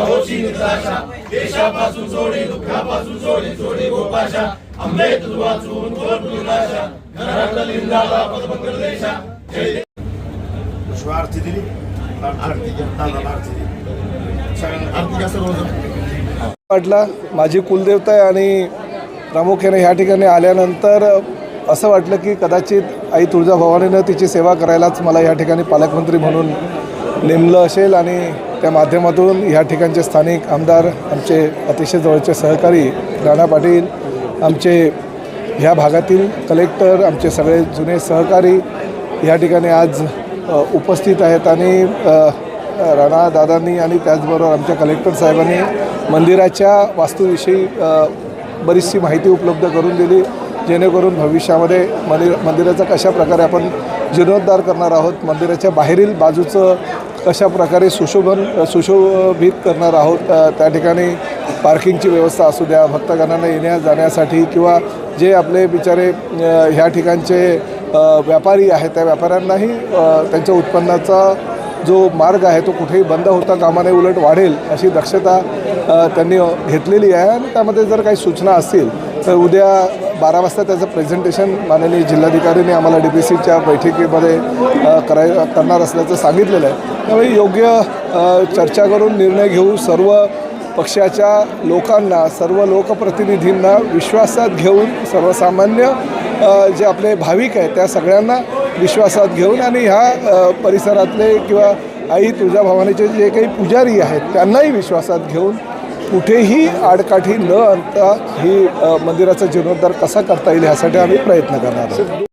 हो, देशापासून सोडे दुःखापासून सोडे सोडे गोपाशा आंबे तुझ वाचून घरातला लिंगाला पदमंगल देशा. शिवाय आरती दिली. आरती दादाला आरती दिली. सगळ्यांना आरती वाटला माझी कुलदेवता आहे आणि प्रामुख्याने ह्या ठिकाणी आल्यानंतर असं वाटलं की कदाचित आई तुळजाभवानीनं तिची सेवा करायलाच मला या ठिकाणी पालकमंत्री म्हणून नेमलं असेल आणि त्या माध्यमातून ह्या ठिकाणचे स्थानिक आमदार आमचे अतिशय जवळचे सहकारी राणा पाटील आमचे ह्या भागातील कलेक्टर आमचे सगळे जुने सहकारी ह्या ठिकाणी आज उपस्थित आहेत आणि राणा दादांनी आणि त्याचबरोबर आमच्या कलेक्टर साहेबांनी मंदिराच्या वास्तूविषयी बरीचशी माहिती उपलब्ध करून दिली जेणेकरून भविष्यामध्ये मंदिर मंदिराचा कशा प्रकारे आपण जीर्णोद्धार करणार आहोत मंदिराच्या बाहेरील बाजूचं कशा प्रकारे सुशोभन सुशोभित करणार आहोत त्या ठिकाणी पार्किंगची व्यवस्था असू द्या भक्तगणांना येण्या जाण्यासाठी किंवा जे आपले बिचारे ह्या ठिकाणचे व्यापारी आहेत त्या व्यापाऱ्यांनाही त्यांच्या उत्पन्नाचा जो मार्ग आहे तो कुठेही बंद होता कामा नये उलट वाढेल अशी दक्षता त्यांनी घेतलेली आहे. आणि त्यामध्ये जर काही सूचना असतील तर उद्या बारा वाजता त्याचं प्रेझेंटेशन माननीय जिल्हाधिकारीने आम्हाला डी पी सीच्या बैठकीमध्ये कराय करणार असल्याचं सांगितलेलं आहे. त्यामुळे योग्य चर्चा करून निर्णय घेऊ सर्व पक्षाच्या लोकांना सर्व लोकप्रतिनिधींना विश्वासात घेऊन सर्वसामान्य जे आपले भाविक आहेत त्या सगळ्यांना विश्वासात घेऊन आणि ह्या परिसरातले किंवा आई तुळजाभवानीचे जे काही पुजारी आहेत त्यांनाही विश्वासात घेऊन कुठेही आडकाठी न आणता ही मंदिराचा जीर्णोद्धार कसा करता येईल ह्यासाठी आम्ही प्रयत्न करणार आहोत.